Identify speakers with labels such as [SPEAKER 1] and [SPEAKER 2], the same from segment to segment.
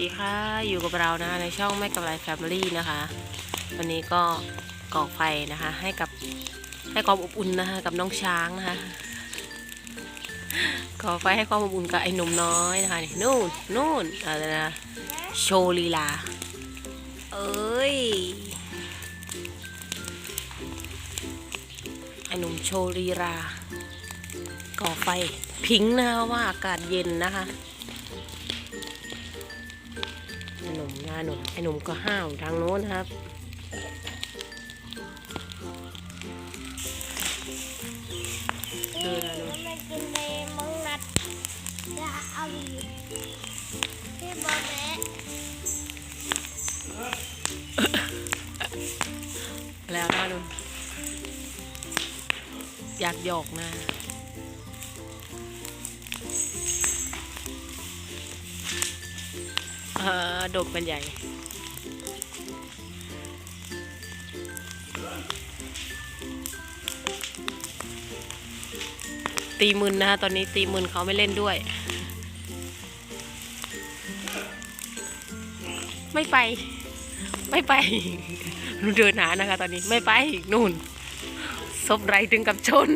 [SPEAKER 1] ดีค่ะอยู่กับเรานะคะในช่องแม่กับไรแฟมิลี่นะคะ วันนี้ก็ก่อไฟนะคะ ให้กับให้ความอบอุ่นนะคะกับน้องช้างนะคะก่อไฟให้ความอบอุ่นกับไอ้หนุ่มน้อยนะคะนี่นู่นนู่นอะไรนะโชลีลา เอ้ยไอ้หนุ่มโชลีลาก่อไฟพิงนะคะว่าอากาศเย็นนะคะ นุ่มนะหนุ่มไอ้หนุ่มก็ห้าวทางโน้นครับ
[SPEAKER 2] นี่มันกินในมังนัดจะเอาอยู่ที่บอแม่
[SPEAKER 1] แล้วนะหนุ่มอยากหยอกนะ ดกเป็นใหญ่ ตีมืนนะคะตอนนี้ตีมืนเขาไม่เล่นด้วย ไม่ไป ไม่ไปเดินหานะคะ ตอนนี้ไม่ไปนู่น ซบไรถึงกับชน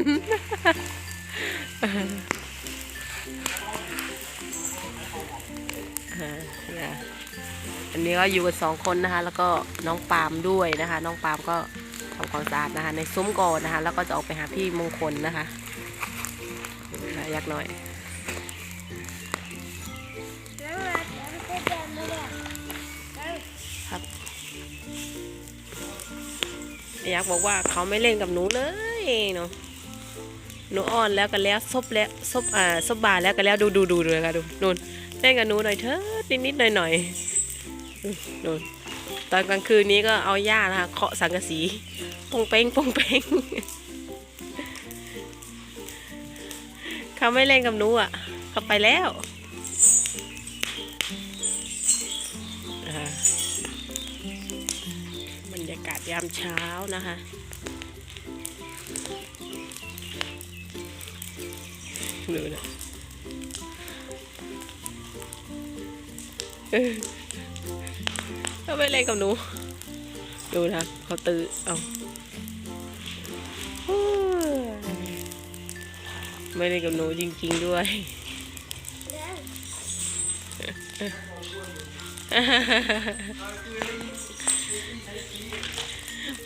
[SPEAKER 1] อันนี้ก็อยู่กันสองคนนะคะ แล้วก็น้องปาล์มด้วยนะคะ น้องปาล์มก็ทำความสะอาดนะคะ ในซุ้มก่อนนะคะ แล้วก็จะออกไปหาพี่มงคลนะคะนะคะยักษ์น้อยครับยักษ์บอกว่าเขาไม่เล่นกับหนูเลยเนาะหนูอ่อนแล้วกันแล้วซบแล้วซบอ่าซบบาแล้วกันแล้วดูดูดูดูเลยค่ะดูนู่นเล่นกับหนูหน่อยเถอะนิดนิดหน่อยหน่อย นนตอนกลางคืนนี้ก็เอาหญ้านะคะเคาะสังกะสีปงเป้งปงเป้งเขาไม่เล่นกับหนูอะ เขาไปแล้วบรรยากาศยามเช้านะคะดูนะ เออเขาไม่เล่นกับหนู ดูนะเขาตื่นเอาโอ้ยไม่เล่นกับหนูจริง ๆด้วย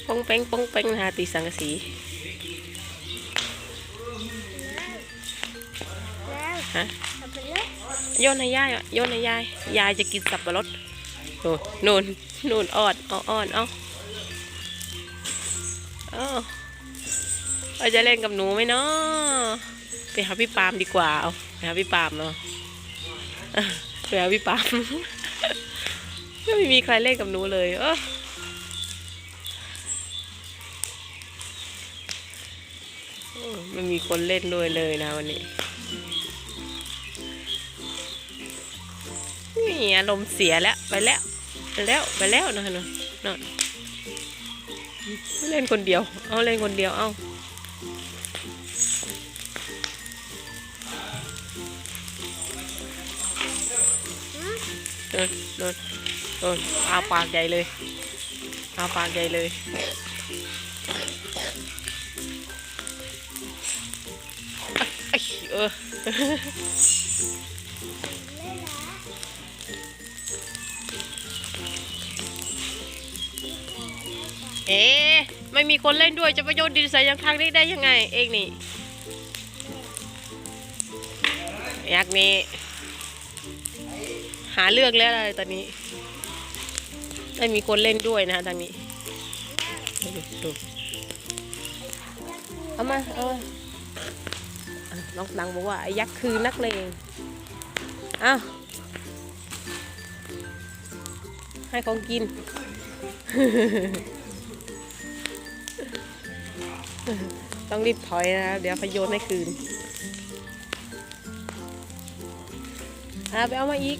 [SPEAKER 1] ปองเป้งปองเป้งนะคะตีสังกะสี
[SPEAKER 2] แล้ว
[SPEAKER 1] ฮะ
[SPEAKER 2] เอาไปเลย
[SPEAKER 1] โยนให้ยายอะโยนให้ยาย ยายจะกินสับปะรดโน่นนู่นนู่นออดเอาอ่อนเอาเอาเราจะเล่นกับหนูไหมเนาะไปหาพี่ปาล์มดีกว่าเอาไปหาพี่ปาล์มเนาะไปหาพี่ปาล์มไม่มีใครเล่นกับหนูเลยเออไม่มีคนเล่นด้วยเลยนะวันนี้ อารมณ์เสียแล้วไปแล้วไปแล้วไปแล้วนะฮะเนอะเนอะไม่เล่นคนเดียว เอาเล่นคนเดียว เอาเดินเดินเดินอาปากใหญ่เลยอาปากใหญ่เลยเออ เอ๊ะไม่มีคนเล่นด้วยจะไปโยนดินใส่ยังทางนี้ได้ยังไง เองนี่ยักษ์นี้ หาเรื่องแล้วอะไรตอนนี้ ไม่มีคนเล่นด้วยนะทางนี้ดูดูเอามาเอามาอะน้องตังบอกว่าไอ้ยักษ์คือนักเลงเอ้าให้ของกิน ต้องรีบถอยนะครับ เดี๋ยวพโยนให้คืน อะไปเอามาอีก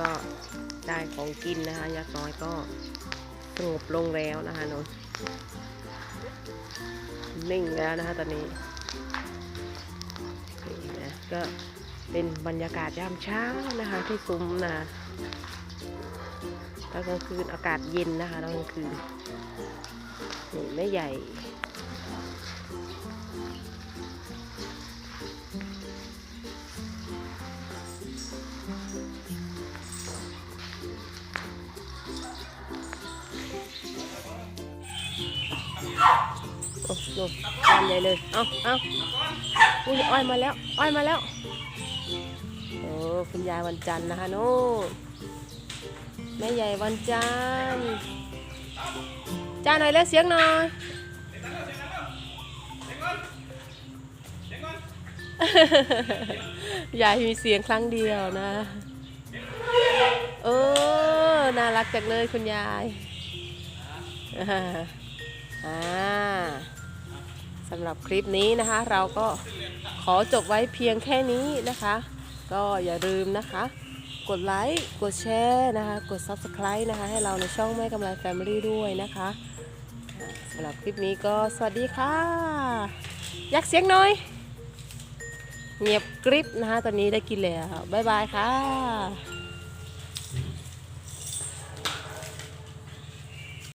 [SPEAKER 1] ก็ได้ของกินนะคะยักษ์น้อยก็สงบลงแล้วนะคะนนนิ่งแล้วนะคะตอนนี้นี่นะก็เป็นบรรยากาศยามเช้านะคะ ที่ซุ้มนะคะตอนกลางคืนอากาศเย็นนะคะตอนกลางคืนนี่แม่ใหญ่ อ้โหทานใหญ่เลย เอาเอาอุ้ยอ้อยมาแล้ว อ้อยมาแล้ว โอ้คุณยายวันจันทร์นะคะโน่แม่ใหญ่วันจันทร์จ้าหน่อยแล้วเสียงหน่อยยายมีเสียงครั้งเดียวนะ เออ น่ารักจังเลยคุณยาย อ่า สำหรับคลิปนี้นะคะ เราก็ขอจบไว้เพียงแค่นี้นะคะ ก็อย่าลืมนะคะ กดไลค์กดแชร์นะคะ กด Subscribe นะคะ ให้เราในช่องแม่กำลังแฟมิลี่ด้วยนะคะสำหรับคลิปนี้ก็สวัสดีค่ะยักเสียงหน่อย เงียบกริบนะคะตอนนี้ได้กินแล้วบ๊ายบายค่ะ